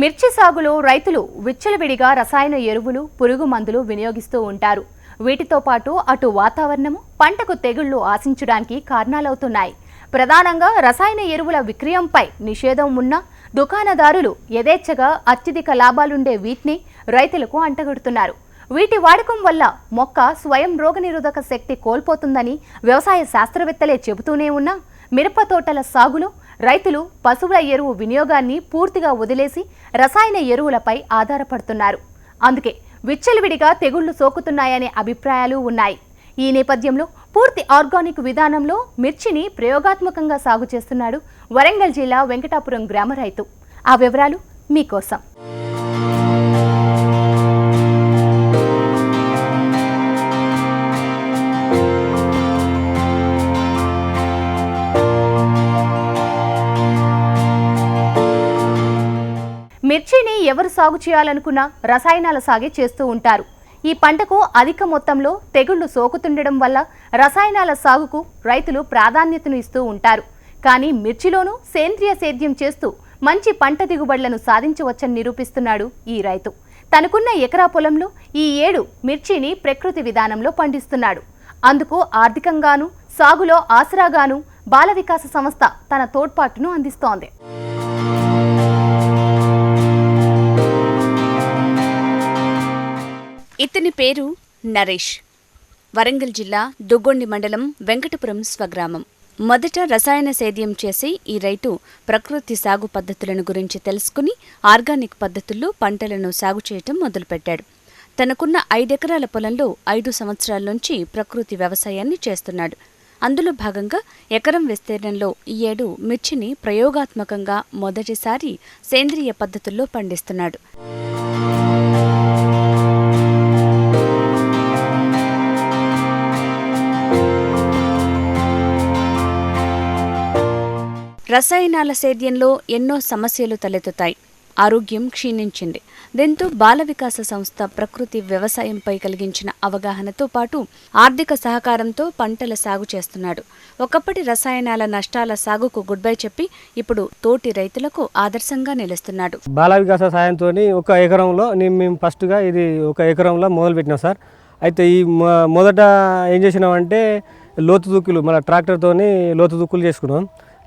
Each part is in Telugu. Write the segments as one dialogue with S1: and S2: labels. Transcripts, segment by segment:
S1: మిర్చి సాగులో రైతులు విచ్చలవిడిగా రసాయన ఎరువులు పురుగు మందులు వినియోగిస్తూ ఉంటారు. వీటితో పాటు అటు వాతావరణము పంటకు తెగుళ్ళు ఆశించడానికి కారణాలవుతున్నాయి. ప్రధానంగా రసాయన ఎరువుల విక్రయంపై నిషేధం ఉన్నా దుకాణదారులు యథేచ్ఛగా అత్యధిక లాభాలుండే వీటిని రైతులకు అంటగడుతున్నారు. వీటి వాడకం వల్ల మొక్క స్వయం రోగనిరోధక శక్తి కోల్పోతుందని వ్యవసాయ శాస్త్రవేత్తలే చెబుతూనే ఉన్నా మిరప తోటల సాగులో రైతులు పశువుల ఎరువు వినియోగాన్ని పూర్తిగా వదిలేసి రసాయన ఎరువులపై ఆధారపడుతున్నారు. అందుకే విచ్చలవిడిగా తెగుళ్ళు సోకుతున్నాయనే అభిప్రాయాలు ఉన్నాయి. ఈ నేపథ్యంలో పూర్తి ఆర్గానిక్ విధానంలో మిర్చిని ప్రయోగాత్మకంగా సాగు చేస్తున్నాడు వరంగల్ జిల్లా వెంకటాపురం గ్రామ రైతు. ఆ వివరాలు మీకోసం. మిర్చిని ఎవరు సాగు చేయాలనుకున్నా రసాయనాల సాగే చేస్తూ ఉంటారు. ఈ పంటకు అధిక మొత్తంలో తెగుళ్ళు సోకుతుండడం వల్ల రసాయనాల సాగుకు రైతులు ప్రాధాన్యతను ఇస్తూ ఉంటారు. కానీ మిర్చిలోనూ సేంద్రియ సేద్యం చేస్తూ మంచి పంట దిగుబడులను సాధించవచ్చని నిరూపిస్తున్నాడు ఈ రైతు. తనకున్న ఎకరా పొలంలో ఈ ఏడు మిర్చిని ప్రకృతి విధానంలో పండిస్తున్నాడు. అందుకు ఆర్థికంగాను సాగులో ఆసరాగాను బాల వికాస సంస్థ తన తోడ్పాటును అందిస్తోంది.
S2: ఇతని పేరు నరేష్. వరంగల్ జిల్లా దుగ్గొండి మండలం వెంకటపురం స్వగ్రామం. మొదట రసాయన సేద్యం చేసి ఈ రైతు ప్రకృతి సాగు పద్ధతులను గురించి తెలుసుకుని ఆర్గానిక్ పద్ధతుల్లో పంటలను సాగు చేయటం మొదలుపెట్టాడు. తనకున్న ఐదెకరాల పొలంలో ఐదు సంవత్సరాల నుంచి ప్రకృతి వ్యవసాయాన్ని చేస్తున్నాడు. అందులో భాగంగా ఎకరం విస్తీర్ణంలో ఈ ఏడు మిర్చిని ప్రయోగాత్మకంగా మొదటిసారి సేంద్రియ పద్ధతుల్లో పండిస్తున్నాడు. రసాయనాల సేద్యంలో ఎన్నో సమస్యలు తలెత్తుతాయి. ఆరోగ్యం క్షీణించింది. దీంతో బాల వికాస సంస్థ ప్రకృతి వ్యవసాయంపై కలిగించిన అవగాహనతో పాటు ఆర్థిక సహకారంతో పంటల సాగు చేస్తున్నాడు. ఒకప్పటి రసాయనాల నష్టాల సాగుకు గుడ్ బై చెప్పి ఇప్పుడు తోటి రైతులకు ఆదర్శంగా నిలుస్తున్నాడు.
S3: బాల వికాస సాయంతో ఒక ఎకరంలో మేము ఫస్ట్గా ఇది ఒక ఎకరంలో మొదలు పెట్టినాం సార్. అయితే ఈ మొదట ఏం చేసినామంటే లోతు దుక్కులు మన ట్రాక్టర్తోని లోతు దుక్కులు చేసుకున్నాం.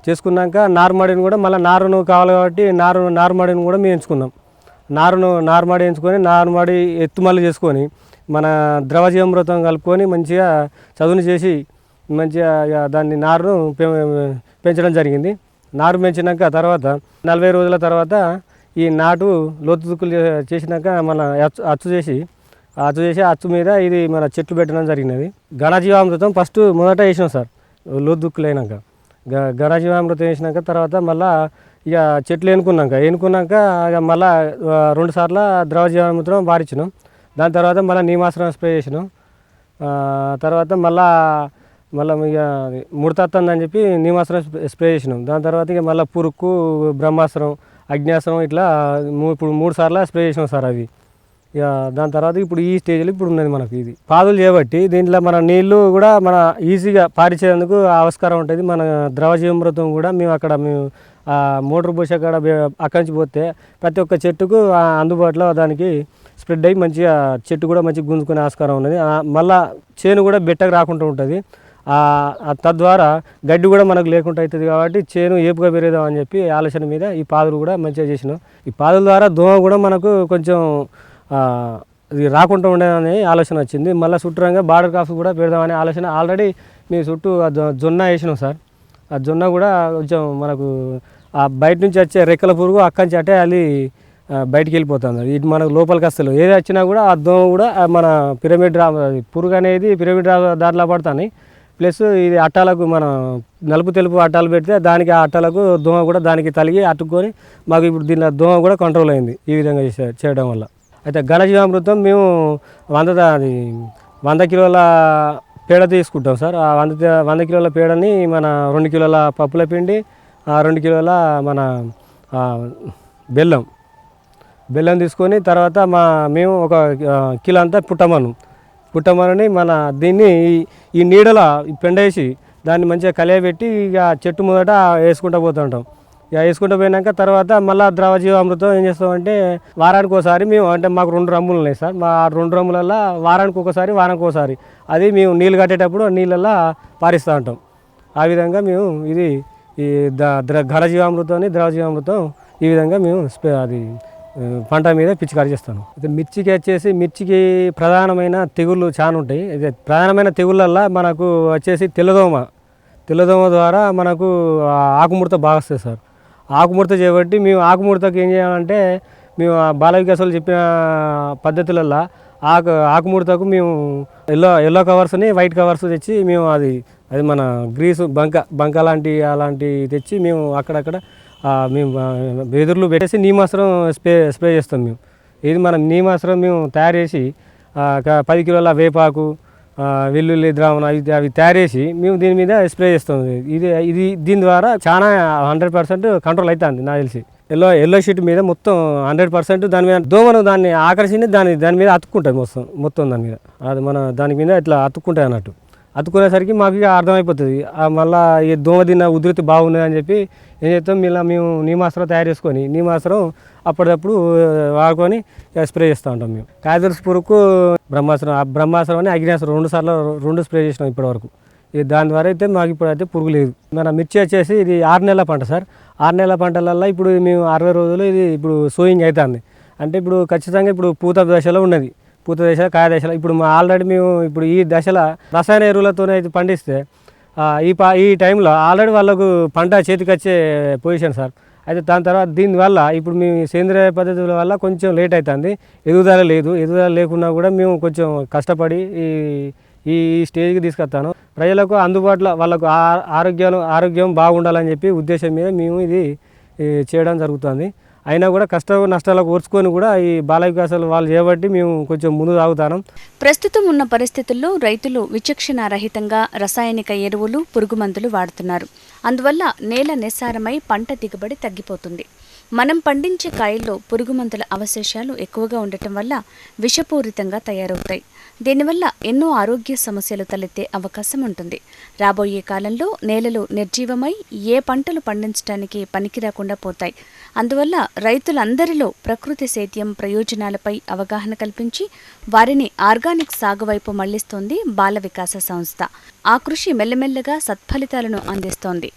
S3: చేసుకున్నాక నారుమడిని కూడా మళ్ళీ నారును కావాలి కాబట్టి నారు నారుమడిని కూడా మేము ఎంచుకున్నాం. నారును నారుమడి ఎంచుకొని నారుమడి ఎత్తుమల్లి చేసుకొని మన ద్రవజీవామృతం కలుపుకొని మంచిగా చదువుని చేసి మంచిగా ఇక దాన్ని నారును పె- పెంచడం జరిగింది. నారు పెంచినాక తర్వాత నలభై రోజుల తర్వాత ఈ నాటు లోతు దుక్కులు చే- చేసినాక మన అచ్చు అచ్చు చేసి అచ్చు చేసి అచ్చు మీద ఇది మన చెట్లు పెట్టడం జరిగినది. ఘనజీవామృతం ఫస్ట్ మొదట వేసినాం సార్ లోతు దుక్కులు అయినాక ఘనజీవామృతం వేసినాక తర్వాత మళ్ళీ ఇక చెట్లు ఎన్నుకున్నాక ఎన్నుకున్నాక ఇక మళ్ళీ రెండు సార్లు ద్రవజీవామృతం వారించినాం దాని తర్వాత మళ్ళీ నీమాశ్రం స్ప్రే చేసినాం. తర్వాత మళ్ళా మళ్ళీ ఇక ముడతత్తందని చెప్పి నీమాశ్రం స్ప్రే- చేసినాం. దాని తర్వాత ఇక మళ్ళీ పురుక్కు బ్రహ్మాస్త్రం అగ్నేస్త్రం ఇట్లా మూ- ఇప్పుడు మూడు సార్లు స్ప్రే చేసినాం సార్ అవి. ఇక దాని తర్వాత ఇప్పుడు ఈ స్టేజ్లో ఇప్పుడు ఉన్నది మనకు ఇది. పాదులు చేయబట్టి దీంట్లో మన నీళ్ళు కూడా మన ఈజీగా పారిచేందుకు ఆవిష్కారం ఉంటుంది. మన ద్రవజీవమృతం కూడా మేము అక్కడ మేము మోటార్ పోసి అక్కడ అక్కడి నుంచి పోతే ప్రతి ఒక్క చెట్టుకు అందుబాటులో దానికి స్ప్రెడ్ అయ్యి మంచిగా చెట్టు కూడా మంచిగా గుంజుకునే ఆస్కారం ఉన్నది. మళ్ళా చేను కూడా బెట్టకు రాకుండా ఉంటుంది. తద్వారా గడ్డి కూడా మనకు లేకుండా అవుతుంది కాబట్టి చేను ఏపుగా పెరుగుదాం అని చెప్పి ఆలోచన మీద ఈ పాదులు కూడా మంచిగా చేసినాం. ఈ పాదుల ద్వారా దోమ కూడా మనకు కొంచెం ఇది రాకుండా ఉండేదని ఆలోచన వచ్చింది. మళ్ళీ చుట్టూరంగా బార్డర్ కాఫీ కూడా పెడదామనే ఆలోచన ఆల్రెడీ మీ చుట్టూ ఆ జొ- జొన్న వేసినాం సార్. ఆ జొన్న కూడా కొంచెం మనకు ఆ బయట నుంచి వచ్చే రెక్కల పురుగు అక్కడి నుంచి అటే అది బయటికి వెళ్ళిపోతుంది. ఇది మనకు లోపలికి వస్తలేదు. ఏది వచ్చినా కూడా ఆ దోమ కూడా మన పిరమిడ్ రా పురుగు అనేది పిరమిడ్ రా దాంట్లో పడుతుంది. ప్లస్ ఇది అట్టాలకు మనం నలుపు తెలుపు అట్టాలు పెడితే దానికి ఆ అట్టాలకు దోమ కూడా దానికి తలిగి అట్టుకొని మాకు ఇప్పుడు దీనిలో దోమ కూడా కంట్రోల్ అయింది ఈ విధంగా చేసే- చేయడం వల్ల. అయితే ఘనజీవామృతం మేము వంద అది వంద కిలోల పేడ తీసుకుంటాం సార్. ఆ వంద వంద కిలోల పేడని మన రెండు కిలోల పప్పుల పిండి ఆ రెండు కిలోల మన బెల్లం. బెల్లం తీసుకొని తర్వాత మా మేము ఒక కిలో అంతా పుట్టమను. పుట్టమనని మన దీన్ని ఈ- ఈ నీడల పెండేసి దాన్ని మంచిగా కలియబెట్టి ఇక చెట్టు మొదట వేసుకుంటూ పోతుంటాం. వేసుకుంటూ పోయినాక తర్వాత మళ్ళీ ద్రవజీవామృతం ఏం చేస్తామంటే వారానికి ఒకసారి మేము అంటే మాకు రెండు రమ్ములు ఉన్నాయి సార్. మా రెండు డ్రమ్ములల్లో వారానికి ఒకసారి వారానికి ఒకసారి. అది మేము నీళ్ళు కట్టేటప్పుడు నీళ్ళల్లో పారిస్తూ ఉంటాం. ఆ విధంగా మేము ఇది ఈ ద ద్ర ఘనజీవామృతం ద్రవజీవామృతం ఈ విధంగా మేము అది పంట మీద పిచికారి చేస్తాను. అయితే మిర్చికి వచ్చేసి మిర్చికి ప్రధానమైన తెగుళ్ళు చాలా ఉంటాయి. అయితే ప్రధానమైన తెగుళ్ళల్లో మనకు వచ్చేసి తెల్లదోమ. తెల్లదోమ ద్వారా మనకు ఆకుముడత బాగా వస్తుంది సార్. ఆకుముడత చేయబట్టి మేము ఆకుముడతకు ఏం చేయాలంటే మేము ఆ బాల వికాసాలు చెప్పిన పద్ధతులల్లో ఆకు ఆకుముడతకు మేము ఎల్లో ఎల్లో కవర్స్ని వైట్ కవర్స్ తెచ్చి మేము అది అది మన గ్రీసు బంక బంక లాంటి అలాంటివి తెచ్చి మేము అక్కడక్కడ మేము వెదురులు పెట్టేసి నీమాసరం స్ప్రే స్ప్రే చేస్తాం మేము. ఇది మనం నీమాస్త్రం మేము తయారు చేసి పది కిలోల వేపాకు వెల్లుల్లి ద్రావణం అవి అవి తయారు చేసి మేము దీని మీద స్ప్రే చేస్తాం. ఇది ఇది దీని ద్వారా చాలా హండ్రెడ్ పర్సెంట్ కంట్రోల్ అవుతుంది నాకు తెలిసి. ఎల్లో ఎల్లో షీట్ మీద మొత్తం హండ్రెడ్ పర్సెంట్ దాని మీద దోమను దాన్ని ఆకర్షించి దాని దాని మీద అతుక్కుంటుంది మొత్తం మొత్తం దాని మీద. అది మన దాని మీద ఇట్లా అతుక్కుంటాయి అన్నట్టు. అతుక్కునేసరికి మాకు అర్థమైపోతుంది. ఆ మళ్ళా ఈ దోమ తిన్న ఉధృతి బాగున్నది అని చెప్పి ఏం చేస్తాం ఇలా మేము నీమాస్త్రం తయారు చేసుకొని నీమాస్త్రం అప్పటికప్పుడు వాడుకొని స్ప్రే చేస్తూ ఉంటాం మేము. కాయదర్శి పురుగుకు బ్రహ్మాస్త్రం ఆ బ్రహ్మాస్త్రం అని అగ్నేస్త్రం రెండు సార్లు రెండు స్ప్రే చేసినాం ఇప్పటివరకు. ఇది దాని ద్వారా అయితే మాకు ఇప్పుడు అయితే పురుగు లేదు. మన మిర్చి వచ్చేసి ఇది ఆరు నెలల పంట సార్. ఆరు నెలల పంటలల్లో ఇప్పుడు మేము అరవై రోజులు ఇది ఇప్పుడు సోయింగ్ అవుతుంది. అంటే ఇప్పుడు ఖచ్చితంగా ఇప్పుడు పూత దశలో ఉన్నది. పూత దశ కాయ దశలో. ఇప్పుడు మా ఆల్రెడీ మేము ఇప్పుడు ఈ దశలో రసాయన ఎరువులతోనే అయితే పండిస్తే ఈ పా ఈ టైంలో ఆల్రెడీ వాళ్ళకు పంట చేతికి వచ్చే పొజిషన్ సార్. అయితే దాని తర్వాత దీనివల్ల ఇప్పుడు మేము సేంద్రియ పద్ధతుల వల్ల కొంచెం లేట్ అవుతుంది ఎదుగుదల లేదు. ఎదుగుదల లేకున్నా కూడా మేము కొంచెం కష్టపడి ఈ ఈ స్టేజ్కి తీసుకొస్తాను. ప్రజలకు అందుబాటులో వాళ్ళకు ఆ- ఆరోగ్యం ఆరోగ్యం బాగుండాలని చెప్పి ఉద్దేశం మీద మేము ఇది చేయడం జరుగుతుంది. అయినా కూడా కష్ట నష్టాలకు ఓర్చుకొని కూడా ఈ బాల వికాసాలు వాళ్ళు చేయబట్టి మేము కొంచెం ముందు సాగుతాం
S2: ప్రస్తుతం ఉన్న పరిస్థితుల్లో రైతులు విచక్షణారహితంగా రసాయనిక ఎరువులు పురుగు మందులు వాడుతున్నారు. అందువల్ల నేల నిస్సారమై పంట దిగుబడి తగ్గిపోతుంది. మనం పండించే కాయల్లో పురుగు మందుల అవశేషాలు ఎక్కువగా ఉండటం వల్ల విషపూరితంగా తయారవుతాయి. దీనివల్ల ఎన్నో ఆరోగ్య సమస్యలు తలెత్తే అవకాశం ఉంటుంది. రాబోయే కాలంలో నేలలు నిర్జీవమై ఏ పంటలు పండించడానికి పనికిరాకుండా పోతాయి. అందువల్ల రైతులందరిలో ప్రకృతి సేద్యం ప్రయోజనాలపై అవగాహన కల్పించి వారిని ఆర్గానిక్ సాగు వైపు మళ్ళిస్తోంది బాల వికాస సంస్థ. ఆ కృషి మెల్లమెల్లగా సత్ఫలితాలను అందిస్తోంది.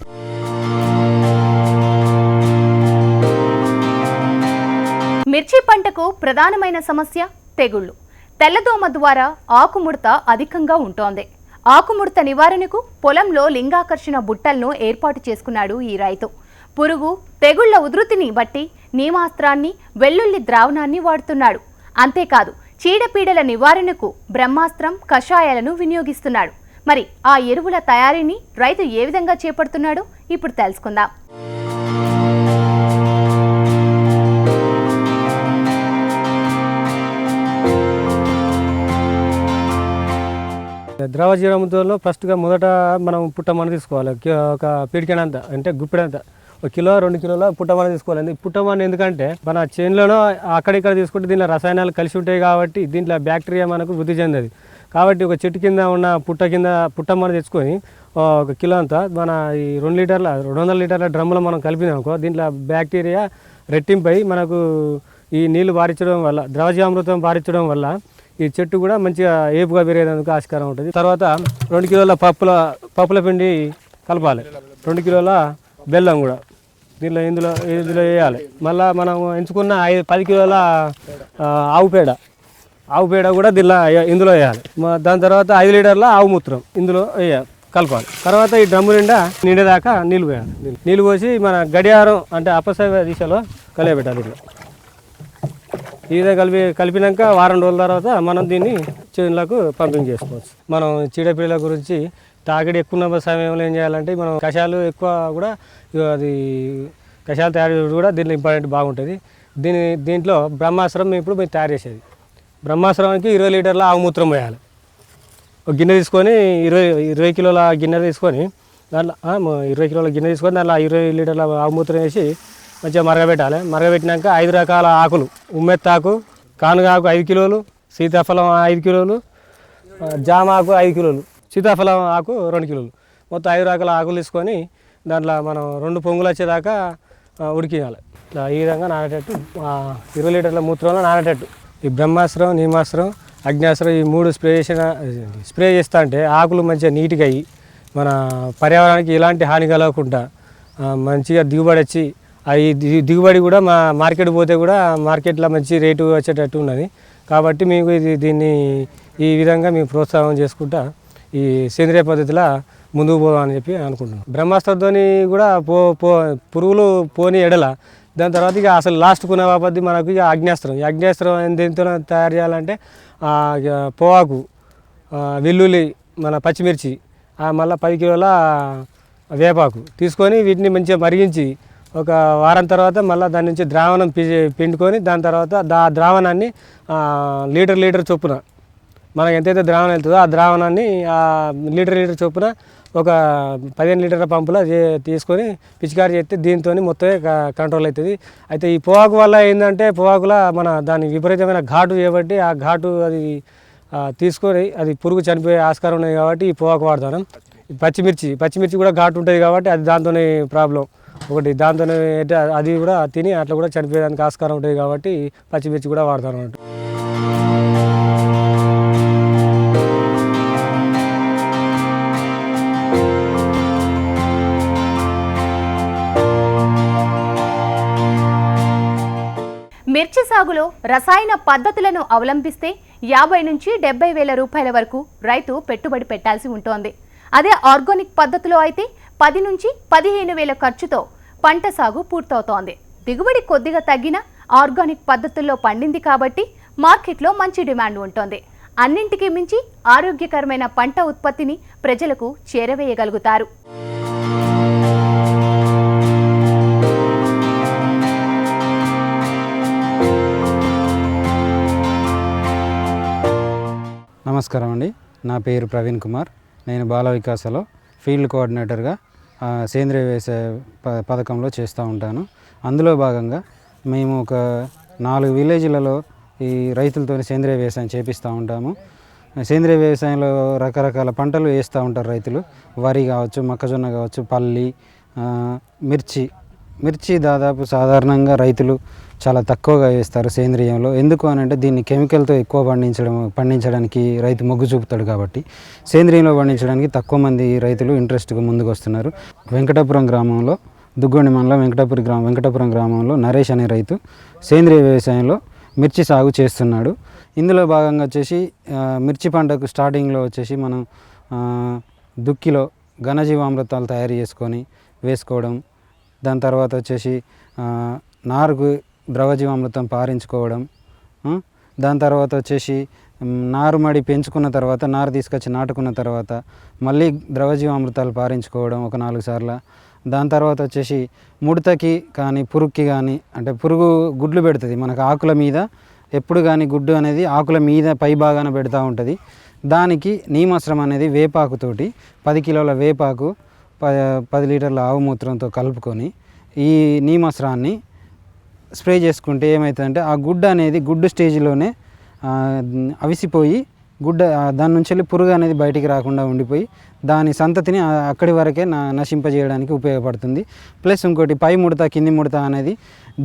S1: మిర్చి పంటకు ప్రధానమైన సమస్య తెగుళ్ళు. తెల్లదోమ ద్వారా ఆకుముడత అధికంగా ఉంటోంది. ఆకుముడత నివారణకు పొలంలో లింగాకర్షణ బుట్టలను ఏర్పాటు చేసుకున్నాడు ఈ రైతు. పురుగు తెగుళ్ళ ఉధృతిని బట్టి నీమాస్త్రాన్ని వెల్లుల్లి ద్రావణాన్ని వాడుతున్నాడు. అంతేకాదు చీడపీడల నివారణకు బ్రహ్మాస్త్రం కషాయాలను వినియోగిస్తున్నాడు. మరి ఆ ఎరువుల తయారీని రైతు ఏ విధంగా చేపడుతున్నాడో ఇప్పుడు తెలుసుకుందాం.
S3: ద్రవ జీవామృతంలో ఫస్ట్గా మొదట మనం పుట్టమన తీసుకోవాలి. ఒక పీడికెనంత అంటే గుప్పెడంత. ఒక కిలో రెండు కిలోల పుట్టమన తీసుకోవాలి. పుట్టమన ఎందుకంటే మన చేనులోనో అక్కడిక్కడ తీసుకుంటే దీంట్లో రసాయనాలు కలిసి ఉంటాయి కాబట్టి దీంట్లో బ్యాక్టీరియా మనకు వృద్ధి చెందది. కాబట్టి ఒక చెట్టు కింద ఉన్న పుట్ట కింద పుట్టమన తెచ్చుకొని ఒక కిలో అంతా మన ఈ రెండు లీటర్ల రెండు వందల లీటర్ల డ్రమ్ములో మనం కలిపినామనుకో దీంట్లో బ్యాక్టీరియా రెట్టింపై మనకు ఈ నీళ్ళు పారించడం వల్ల ద్రవజీవామృతం పారించడం వల్ల ఈ చెట్టు కూడా మంచిగా ఏపుగా పెరిగేందుకు ఆస్కారం ఉంటుంది. తర్వాత రెండు కిలోల పప్పుల పప్పుల పిండి కలపాలి. రెండు కిలోల బెల్లం కూడా దీనిలో ఇందులో ఇందులో వేయాలి. మళ్ళీ మనం ఎంచుకున్న ఐదు పది కిలోల ఆవు పేడ. ఆవు పేడ కూడా దీనిలో ఇందులో వేయాలి. దాని తర్వాత ఐదు లీటర్ల ఆవు మూత్రం ఇందులో వేయాలి కలపాలి. తర్వాత ఈ డ్రమ్ము నిండా నిండేదాకా నీళ్ళు పోయాలి. నీళ్ళు- నీళ్ళు పోసి మన గడియారం అంటే అపసవ్య దిశలో కలియబెట్టాలి ఇట్లా ఈ విధంగా కలిపి కలిపినాక వారం రోజుల తర్వాత మనం దీన్ని చేనులకు పంపింగ్ చేసుకోవచ్చు. మనం చీడపీడల గురించి తాకిడి ఎక్కువ ఉన్న సమయంలో ఏం చేయాలంటే మనం కషాయాలు ఎక్కువ కూడా అది కషాయాలు తయారు చేయడం కూడా దీనిలో ఇంపార్టెంట్ బాగుంటుంది. దీని దీంట్లో బ్రహ్మాస్త్రం ఇప్పుడు మేము తయారు చేసేది. బ్రహ్మాశ్రమానికి ఇరవై లీటర్ల ఆవుమూత్రం పోయాలి. ఒక గిన్నె తీసుకొని ఇరవై ఇరవై కిలోల గిన్నె తీసుకొని దాంట్లో ఇరవై కిలోల గిన్నె తీసుకొని దాంట్లో ఇరవై లీటర్ల ఆవుమూత్రం వేసి మంచిగా మరగబెట్టాలి. మరగబెట్టినాక ఐదు రకాల ఆకులు. ఉమ్మెత్తాకు కానుగాకు ఐదు కిలోలు సీతాఫలం ఐదు కిలోలు జామ ఆకు ఐదు కిలోలు సీతాఫలం ఆకు రెండు కిలోలు. మొత్తం ఐదు రకాల ఆకులు తీసుకొని దాంట్లో మనం రెండు పొంగులు వచ్చేదాకా ఉడికియాలి. ఇట్లా ఈ విధంగా నానేటట్టు ఇరవై లీటర్ల మూత్రంలో నానేటట్టు. ఈ బ్రహ్మాస్త్రం నీమాస్త్రం అగ్నాస్త్రం ఈ మూడు స్ప్రే చేసిన స్ప్రే చేస్తా అంటే ఆకులు మంచిగా నీట్గా అయ్యి మన పర్యావరణానికి ఎలాంటి హాని కలగకుండా మంచిగా దిగుబడి వచ్చి అవి దిగుబడి కూడా మా మార్కెట్ పోతే కూడా మార్కెట్లో మంచి రేటు వచ్చేటట్టు ఉన్నది. కాబట్టి మేము ఇది దీన్ని ఈ విధంగా మేము ప్రోత్సాహం చేసుకుంటా ఈ సేంద్రియ పద్ధతిలో ముందుకు పోదామని చెప్పి అనుకుంటున్నాం. బ్రహ్మాస్త్రంతోని కూడా పో పో పురుగులు పోని ఎడల దాని తర్వాత ఇక అసలు లాస్ట్ కొనవాపద్ది మనకు ఇక అగ్నేస్త్రం. ఈ అగ్నేస్త్రం దేనితో తయారు చేయాలంటే పోవాకు వెల్లుల్లి మన పచ్చిమిర్చి ఆ, మళ్ళీ పది కిలోల వేపాకు తీసుకొని వీటిని మంచిగా మరిగించి ఒక వారం తర్వాత మళ్ళీ దాని నుంచి ద్రావణం పి పిండుకొని దాని తర్వాత దా ద్రావణాన్ని లీటర్ లీటర్ చొప్పున మనకి ఎంతైతే ద్రావణం వెళ్తుందో ఆ ద్రావణాన్ని ఆ లీటర్ లీటర్ చొప్పున ఒక పదిహేను లీటర్ల పంపులో తీసుకొని పిచికారి చేస్తే దీంతో మొత్తమే క- కంట్రోల్ అవుతుంది. అయితే ఈ పొగాకు వల్ల ఏంటంటే పొగాకులో మన దాని విపరీతమైన ఘాటు చేయబట్టి ఆ ఘాటు అది తీసుకొని అది పురుగు చనిపోయే ఆస్కారం ఉన్నది కాబట్టి ఈ పొగాకు వాడతాను. పచ్చిమిర్చి పచ్చిమిర్చి కూడా ఘాటు ఉంటుంది కాబట్టి అది దాంతోనే ప్రాబ్లం. ఒకటి దాంతోనే అది కూడా తిని అట్లా కూడా చనిపోయేదానికి ఆస్కారం ఉంటుంది కాబట్టి పచ్చిమిర్చి కూడా వాడతాను అన్నట్టు.
S1: మిర్చి సాగులో రసాయన పద్ధతులను అవలంబిస్తే యాభై నుంచి డెబ్బై వేల రూపాయల వరకు రైతు పెట్టుబడి పెట్టాల్సి ఉంటోంది. అదే ఆర్గానిక్ పద్ధతిలో అయితే పది నుంచి పదిహేను వేల ఖర్చుతో పంట సాగు పూర్తవుతోంది. దిగుబడి కొద్దిగా తగ్గిన ఆర్గానిక్ పద్ధతుల్లో పండింది కాబట్టి మార్కెట్లో మంచి డిమాండ్ ఉంటుంది. అన్నింటికీ మించి ఆరోగ్యకరమైన పంట ఉత్పత్తిని ప్రజలకు చేరవేయగలుగుతారు.
S4: నమస్కారం అండి. నా పేరు ప్రవీణ్ కుమార్. నేను బాల వికాసలో ఫీల్డ్ కోఆర్డినేటర్గా సేంద్రియ వ్యవసాయ ప పథకంలో చేస్తూ ఉంటాను. అందులో భాగంగా మేము ఒక నాలుగు విలేజ్లలో ఈ రైతులతో సేంద్రియ వ్యవసాయం చేపిస్తూ ఉంటాము. సేంద్రియ వ్యవసాయంలో రకరకాల పంటలు వేస్తూ ఉంటారు రైతులు. వరి కావచ్చు మొక్కజొన్న కావచ్చు పల్లి మిర్చి మిర్చి దాదాపు సాధారణంగా రైతులు చాలా తక్కువగా వేస్తారు సేంద్రియంలో. ఎందుకు అని అంటే దీన్ని కెమికల్తో ఎక్కువ పండించడం పండించడానికి రైతు మొగ్గు చూపుతాడు కాబట్టి. సేంద్రియంలో పండించడానికి తక్కువ మంది రైతులు ఇంట్రెస్ట్గా ముందుకు వస్తున్నారు వెంకటాపురం గ్రామంలో దుగ్గొండి మండలం వెంకటపురి గ్రామం వెంకటాపురం గ్రామంలో నరేష్ అనే రైతు సేంద్రియ వ్యవసాయంలో మిర్చి సాగు చేస్తున్నాడు. ఇందులో భాగంగా వచ్చేసి మిర్చి పంటకు స్టార్టింగ్లో వచ్చేసి మనం దుక్కిలో ఘనజీవామృతాలు తయారు చేసుకొని వేసుకోవడం దాని తర్వాత వచ్చేసి నారుకు ద్రవజీవామృతం పారించుకోవడం దాని తర్వాత వచ్చేసి నారుమడి పెంచుకున్న తర్వాత నారు తీసుకొచ్చి నాటుకున్న తర్వాత మళ్ళీ ద్రవజీవామృతాలు పారించుకోవడం ఒక నాలుగు సార్లు. దాని తర్వాత వచ్చేసి ముడతకి కానీ పురుగుకి కానీ అంటే పురుగు గుడ్లు పెడుతుంది మనకు ఆకుల మీద. ఎప్పుడు కానీ గుడ్డు అనేది ఆకుల మీద పై భాగాన పెడతా ఉంటుంది. దానికి నీమాశ్రం అనేది వేపాకుతోటి పది కిలోల వేపాకు ప పది లీటర్ల ఆవు మూత్రంతో కలుపుకొని ఈ నీమాశ్రాన్ని స్ప్రే చేసుకుంటే ఏమవుతుందంటే ఆ గుడ్డ అనేది గుడ్డు స్టేజ్లోనే అవిసిపోయి గుడ్డ దాని నుంచి వెళ్ళి పురుగు అనేది బయటికి రాకుండా ఉండిపోయి దాని సంతతిని అక్కడి వరకే నా నశింపజేయడానికి ఉపయోగపడుతుంది. ప్లస్ ఇంకోటి పై ముడత కింది ముడత అనేది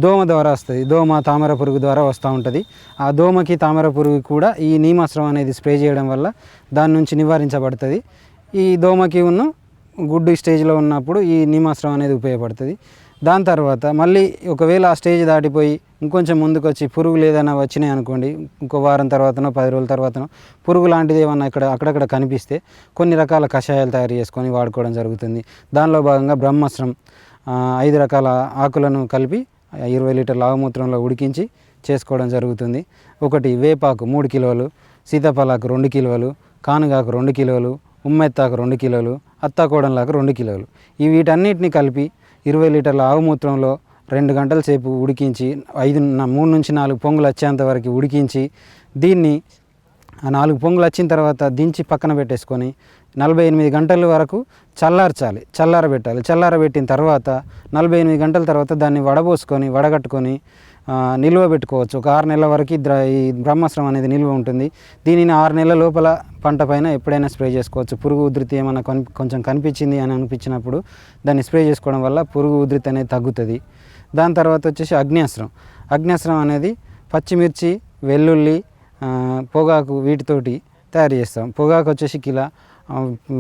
S4: దోమ ద్వారా వస్తుంది. దోమ తామర పురుగు ద్వారా వస్తూ ఉంటుంది. ఆ దోమకి తామర పురుగు కూడా ఈ నీమాశ్రం అనేది స్ప్రే చేయడం వల్ల దాని నుంచి నివారించబడుతుంది. ఈ దోమకి ఉన్న గుడ్డు స్టేజ్లో ఉన్నప్పుడు ఈ నీమాశ్రం అనేది ఉపయోగపడుతుంది. దాని తర్వాత మళ్ళీ ఒకవేళ ఆ స్టేజ్ దాటిపోయి ఇంకొంచెం ముందుకు వచ్చి పురుగులు ఏదైనా వచ్చినాయి అనుకోండి ఇంకో వారం తర్వాతనో పది రోజుల తర్వాతనో పురుగు లాంటిది ఏమన్నా ఇక్కడ అక్కడక్కడ కనిపిస్తే కొన్ని రకాల కషాయాలు తయారు చేసుకొని వాడుకోవడం జరుగుతుంది. దానిలో భాగంగా బ్రహ్మాస్త్రం ఐదు రకాల ఆకులను కలిపి ఇరవై లీటర్ల ఆవమూత్రంలో ఉడికించి చేసుకోవడం జరుగుతుంది. ఒకటి వేపాకు మూడు కిలోలు సీతాఫలాకు రెండు కిలోలు కానుగాకు రెండు కిలోలు ఉమ్మెత్తాకు రెండు కిలోలు అత్తాకోడంలాకు రెండు కిలోలు. ఈ వీటన్నిటిని కలిపి ఇరవై లీటర్ల ఆవుమూత్రంలో రెండు గంటల సేపు ఉడికించి ఐదు మూడు నుంచి నాలుగు పొంగులు వచ్చేంత వరకు ఉడికించి దీన్ని ఆ నాలుగు పొంగులు వచ్చిన తర్వాత దించి పక్కన పెట్టేసుకొని నలభై ఎనిమిది గంటల వరకు చల్లార్చాలి. చల్లారబెట్టాలి. చల్లారబెట్టిన తర్వాత నలభై ఎనిమిది గంటల తర్వాత దాన్ని వడబోసుకొని వడగట్టుకొని నిల్వ పెట్టుకోవచ్చు. ఒక ఆరు నెలల వరకు ఈ బ్రహ్మాస్త్రం అనేది నిల్వ ఉంటుంది. దీనిని ఆరు నెలల లోపల పంట పైన ఎప్పుడైనా స్ప్రే చేసుకోవచ్చు. పురుగు ఉధృతి ఏమైనా కొంచెం కనిపించింది అని అనిపించినప్పుడు దాన్ని స్ప్రే చేసుకోవడం వల్ల పురుగు ఉధృతి అనేది తగ్గుతుంది. దాని తర్వాత వచ్చేసి అగ్నేస్త్రం అగ్నేస్త్రం అనేది పచ్చిమిర్చి వెల్లుల్లి పొగాకు వీటితోటి తయారు చేస్తాం. పొగాకు వచ్చేసి కిలో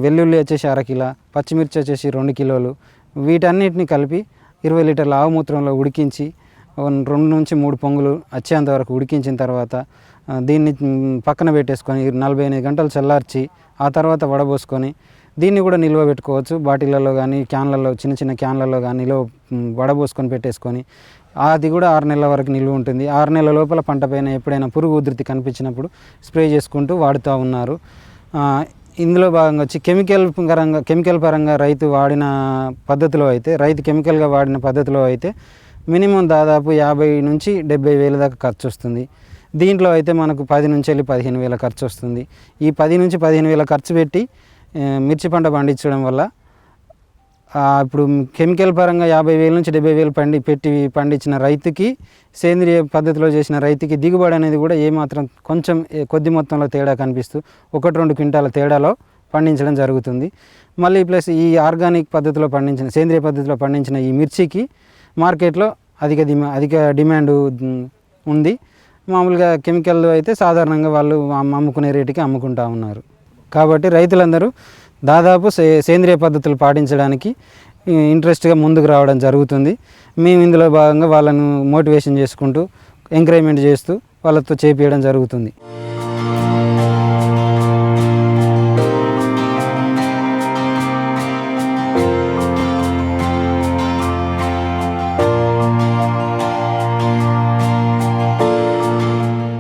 S4: వెల్లుల్లి వచ్చేసి అరకిలో పచ్చిమిర్చి వచ్చేసి రెండు కిలోలు. వీటన్నిటిని కలిపి ఇరవై లీటర్ల ఆవుమూత్రంలో ఉడికించి రెండు నుంచి మూడు పొంగులు వచ్చేంత వరకు ఉడికించిన తర్వాత దీన్ని పక్కన పెట్టేసుకొని నలభై ఎనిమిది గంటలు చల్లార్చి ఆ తర్వాత వడబోసుకొని దీన్ని కూడా నిల్వ పెట్టుకోవచ్చు. బాటిళ్ళలో కానీ క్యాన్లలో చిన్న చిన్న క్యాన్లలో కానీ నిల్వ వడబోసుకొని పెట్టేసుకొని అది కూడా ఆరు నెలల వరకు నిల్వ ఉంటుంది. ఆరు నెలల లోపల పంట పైన ఎప్పుడైనా పురుగు ఉధృతి కనిపించినప్పుడు స్ప్రే చేసుకుంటూ వాడుతూ ఉన్నారు. ఇందులో భాగంగా వచ్చి కెమికల్ పరంగా కెమికల్ పరంగా రైతు వాడిన పద్ధతిలో అయితే రైతు కెమికల్గా వాడిన పద్ధతిలో అయితే మినిమం దాదాపు యాభై నుంచి డెబ్బై వేల దాకా ఖర్చు వస్తుంది. దీంట్లో అయితే మనకు పది నుంచి వెళ్ళి పదిహేను వేల ఖర్చు వస్తుంది. ఈ పది నుంచి పదిహేను వేల ఖర్చు పెట్టి మిర్చి పంట పండించడం వల్ల ఇప్పుడు కెమికల్ పరంగా యాభై వేల నుంచి డెబ్బై వేలు పండి పెట్టి పండించిన రైతుకి సేంద్రియ పద్ధతిలో చేసిన రైతుకి దిగుబడి అనేది కూడా ఏమాత్రం కొంచెం కొద్ది మొత్తంలో తేడా కనిపిస్తూ ఒకటి రెండు క్వింటాల తేడాలో పండించడం జరుగుతుంది. మళ్ళీ ప్లస్ ఈ ఆర్గానిక్ పద్ధతిలో పండించిన సేంద్రియ పద్ధతిలో పండించిన ఈ మిర్చికి మార్కెట్లో అధిక డిమా అధిక డిమాండ్ ఉంది. మామూలుగా కెమికల్ అయితే సాధారణంగా వాళ్ళు అమ్ముకునే రేటుకి అమ్ముకుంటా ఉన్నారు. కాబట్టి రైతులందరూ దాదాపు సే సేంద్రియ పద్ధతులు పాటించడానికి ఇంట్రెస్ట్గా ముందుకు రావడం జరుగుతుంది. మేము ఇందులో భాగంగా వాళ్ళను మోటివేషన్ చేసుకుంటూ ఎంకరేజ్మెంట్ చేస్తూ వాళ్ళతో చేపించడం జరుగుతుంది.